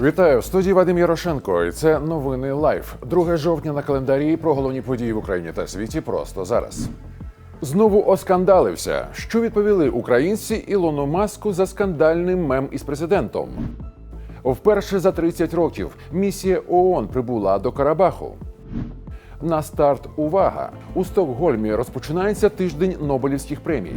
Вітаю в студії Вадим Ярошенко. І це новини Лайф. 2 жовтня на календарі про головні події в Україні та світі просто зараз. Знову оскандалився. Що відповіли українці Ілону Маску за скандальний мем із президентом? Вперше за 30 років місія ООН прибула до Карабаху. На старт увага! У Стокгольмі розпочинається тиждень Нобелівських премій.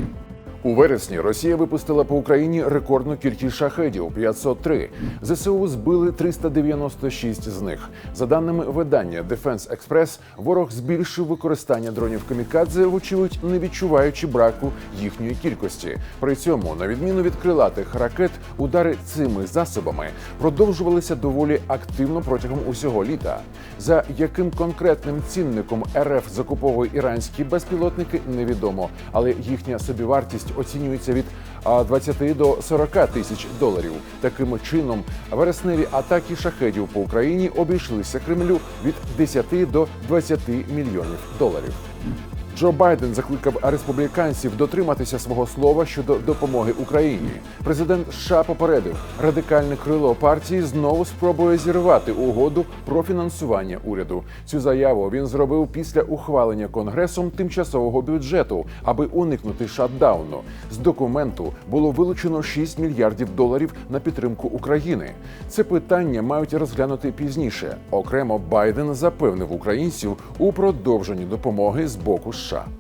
У вересні Росія випустила по Україні рекордну кількість шахедів 503. ЗСУ збили 396 з них. За даними видання Defense Express, ворог збільшив використання дронів камікадзе, вочевидь не відчуваючи браку їхньої кількості. При цьому, на відміну від крилатих ракет, удари цими засобами продовжувалися доволі активно протягом усього літа. За яким конкретним цінником РФ закуповує іранські безпілотники, невідомо, але їхня собівартість оцінюється від а, 20 до 40 тисяч доларів. Таким чином, вересневі атаки шахедів по Україні обійшлися Кремлю від 10 до 20 мільйонів доларів. Джо Байден закликав республіканців дотриматися свого слова щодо допомоги Україні. Президент США попередив, радикальне крило партії знову спробує зірвати угоду про фінансування уряду. Цю заяву він зробив після ухвалення конгресом тимчасового бюджету, аби уникнути шатдауну. З документу було вилучено 6 мільярдів доларів на підтримку України. Це питання мають розглянути пізніше. Окремо Байден запевнив українців у продовженні допомоги з боку США. США.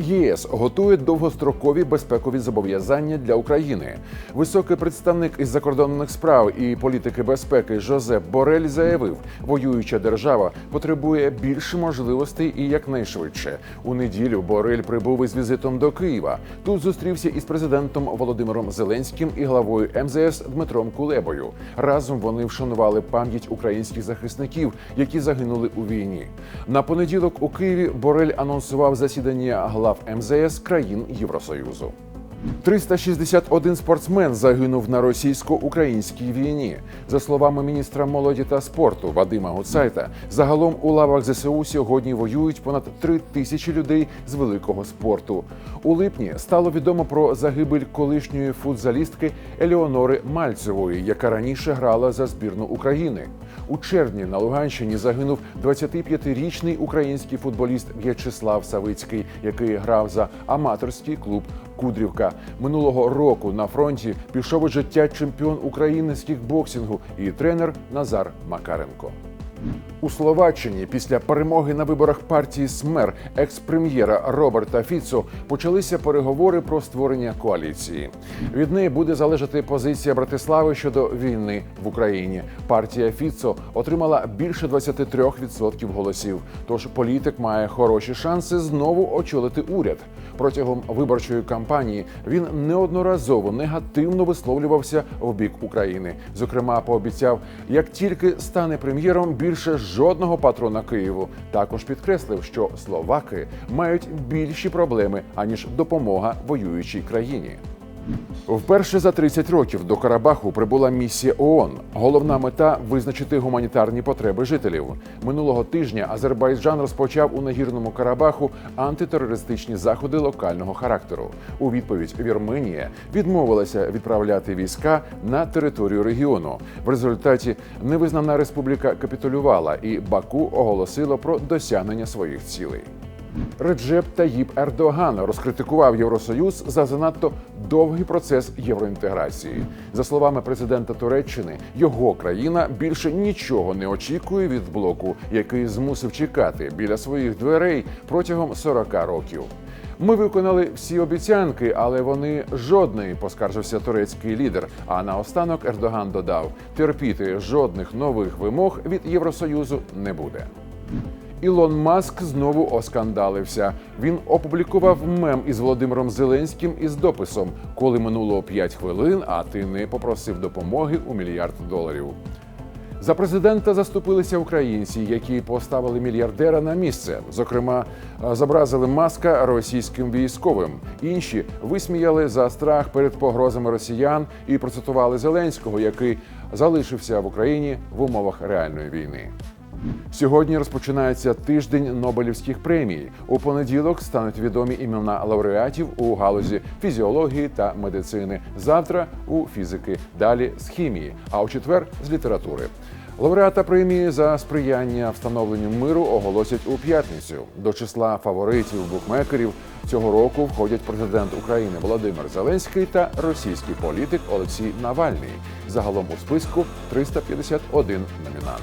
ЄС готує довгострокові безпекові зобов'язання для України. Високий представник із закордонних справ і політики безпеки Жозеп Борель заявив, воююча держава потребує більше можливостей і якнайшвидше. У неділю Борель прибув із візитом до Києва. Тут зустрівся із президентом Володимиром Зеленським і главою МЗС Дмитром Кулебою. Разом вони вшанували пам'ять українських захисників, які загинули у війні. На понеділок у Києві Борель анонсував засідання глав МЗС країн Євросоюзу. 361 спортсмен загинув на російсько-українській війні. За словами міністра молоді та спорту Вадима Гуцайта, загалом у лавах ЗСУ сьогодні воюють понад 3 тисячі людей з великого спорту. У липні стало відомо про загибель колишньої футзалістки Елеонори Мальцевої, яка раніше грала за збірну України. У червні на Луганщині загинув 25-річний український футболіст В'ячеслав Савицький, який грав за аматорський клуб Кудрівка. Минулого року на фронті пішов із життя чемпіон України з кікбоксингу і тренер Назар Макаренко. У Словаччині після перемоги на виборах партії СМЕР екс-прем'єра Роберта Фіцо почалися переговори про створення коаліції. Від неї буде залежати позиція Братислави щодо війни в Україні. Партія Фіцо отримала більше 23% голосів. Тож політик має хороші шанси знову очолити уряд. Протягом виборчої кампанії він неодноразово негативно висловлювався в бік України. Зокрема, пообіцяв, як тільки стане прем'єром, більше жодного патрона Києву. Також підкреслив, що словаки мають більші проблеми аніж допомога воюючій країні. Вперше за 30 років до Карабаху прибула місія ООН. Головна мета визначити гуманітарні потреби жителів. Минулого тижня Азербайджан розпочав у нагірному Карабаху антитерористичні заходи локального характеру. У відповідь Вірменія відмовилася відправляти війська на територію регіону. В результаті невизнана республіка капітулювала, і Баку оголосило про досягнення своїх цілей. Реджеп Таїб Ердоган розкритикував Євросоюз за занадто довгий процес євроінтеграції. За словами президента Туреччини, його країна більше нічого не очікує від блоку, який змусив чекати біля своїх дверей протягом 40 років. Ми виконали всі обіцянки, але вони жодної, поскаржився турецький лідер. А наостанок Ердоган додав: терпіти жодних нових вимог від Євросоюзу не буде. Ілон Маск знову оскандалився. Він опублікував мем із Володимиром Зеленським із дописом: коли минуло 5 хвилин, а ти не попросив допомоги у мільярд доларів. За президента заступилися українці, які поставили мільярдера на місце. Зокрема, зобразили маска російським військовим. Інші висміяли за страх перед погрозами росіян і процитували Зеленського, який залишився в Україні в умовах реальної війни. Сьогодні розпочинається тиждень Нобелівських премій. У понеділок стануть відомі імена лауреатів у галузі фізіології та медицини. Завтра у фізики, далі з хімії, а у четвер з літератури. Лауреата премії за сприяння встановленню миру оголосять у п'ятницю. До числа фаворитів букмекерів цього року входять президент України Володимир Зеленський та російський політик Олексій Навальний. Загалом у списку 351 номінант.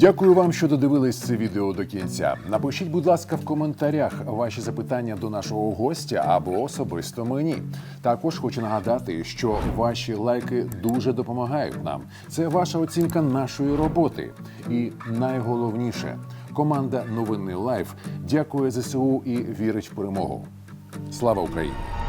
Дякую вам, що додивились це відео до кінця. Напишіть, будь ласка, в коментарях ваші запитання до нашого гостя або особисто мені. Також хочу нагадати, що ваші лайки дуже допомагають нам. Це ваша оцінка нашої роботи. І найголовніше, команда Новини Лайф дякує ЗСУ і вірить в перемогу. Слава Україні!